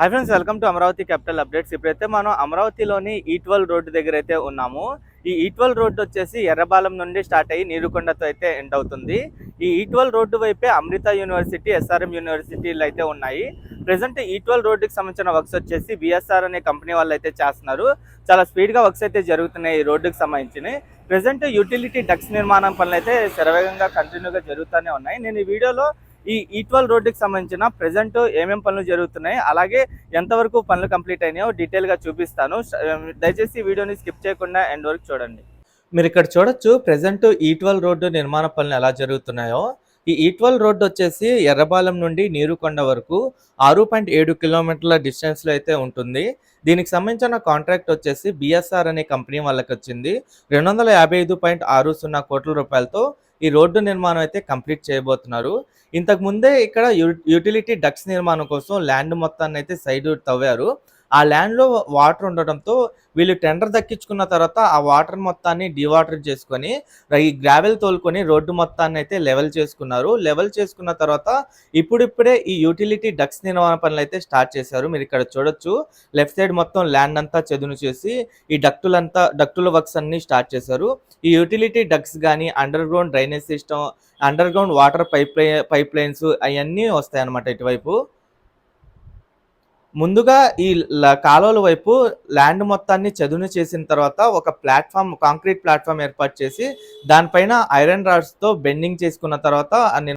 Hi friends welcome to Amaravati capital updates ఇప్పుడైతే మనం అమరావతిలోని e ఈట్వల్ రోడ్డు దగ్గర అయితే ఉన్నాము. ఈ e ఈట్వల్ రోడ్డు వచ్చేసి ఎర్రబాలెం నుండి స్టార్ట్ అయ్యి నీరుకొండతో అయితే ఎండ్ అవుతుంది. ఈ e ఈట్వల్ రోడ్డు వైపే అమృత యూనివర్సిటీ ఎస్ఆర్ఎం యూనివర్సిటీలు అయితే ఉన్నాయి. ప్రజెంట్ ఈట్వల్ రోడ్డుకి సంబంధించిన వర్క్స్ వచ్చేసి బిఎస్ఆర్ అనే కంపెనీ వాళ్ళు అయితే చేస్తున్నారు. చాలా స్పీడ్గా వర్క్స్ అయితే జరుగుతున్నాయి ఈ రోడ్డుకి సంబంధించినవి. ప్రజెంట్ యూటిలిటీ డక్స్ నిర్మాణం పనులు అయితే శరవేగంగా కంటిన్యూగా జరుగుతూనే ఉన్నాయి. నేను ఈ వీడియోలో ఈ e ఈట్వల్ రోడ్డుకి సంబంధించిన ప్రజెంట్ ఏమేం పనులు జరుగుతున్నాయి అలాగే ఎంతవరకు పనులు కంప్లీట్ అయినాయో డీటెయిల్గా చూపిస్తాను. దయచేసి వీడియోని స్కిప్ చేయకుండా ఎండ్ వరకు చూడండి. మీరు ఇక్కడ చూడొచ్చు ప్రజెంట్ ఈట్వల్ e రోడ్డు నిర్మాణ పనులు ఎలా జరుగుతున్నాయో. ఈ e ఈట్వల్ రోడ్డు వచ్చేసి ఎర్రబాలెం నుండి నీరుకొండ వరకు ఆరు పాయింట్ ఏడు కిలోమీటర్ల డిస్టెన్స్లో అయితే ఉంటుంది. దీనికి సంబంధించిన కాంట్రాక్ట్ వచ్చేసి బిఎస్ఆర్ అనే కంపెనీ వాళ్ళకి వచ్చింది. రెండు వందల యాభై ఐదు పాయింట్ ఆరు సున్నా కోట్ల రూపాయలతో ఈ రోడ్డు నిర్మాణం అయితే కంప్లీట్ చేయబోతున్నారు. ఇంతకు ముందే ఇక్కడ యు- యూటిలిటీ డక్స్ నిర్మాణం కోసం ల్యాండ్ మొత్తాన్ని అయితే సైడ్ తవ్వారు. ఆ ల్యాండ్లో వాటర్ ఉండడంతో వీళ్ళు టెండర్ దక్కించుకున్న తర్వాత ఆ వాటర్ మొత్తాన్ని డివాటర్ చేసుకొని ఈ గ్రావెల్ తోలుకొని రోడ్డు మొత్తాన్ని అయితే లెవెల్ చేసుకున్నారు. లెవెల్ చేసుకున్న తర్వాత ఇప్పుడిప్పుడే ఈ యూటిలిటీ డక్స్ నిర్మాణ పనులు అయితే స్టార్ట్ చేశారు. మీరు ఇక్కడ చూడొచ్చు. లెఫ్ట్ సైడ్ మొత్తం ల్యాండ్ అంతా చదును చేసి ఈ డక్టులంతా డక్టుల వర్క్స్ అన్ని స్టార్ట్ చేశారు. ఈ యూటిలిటీ డక్స్ కానీ underground drainage system underground water pipe pipe lines అవన్నీ వస్తాయన్నమాట ఇటువైపు. ముందుగా ఈ ల- కాలువల వైపు ల్యాండ్ మొత్తాన్ని చదును చేసిన తర్వాత ఒక ప్లాట్ఫామ్ కాంక్రీట్ ప్లాట్ఫామ్ ఏర్పాటు చేసి దానిపైన ఐరన్ రాడ్స్తో బెండింగ్ చేసుకున్న తర్వాత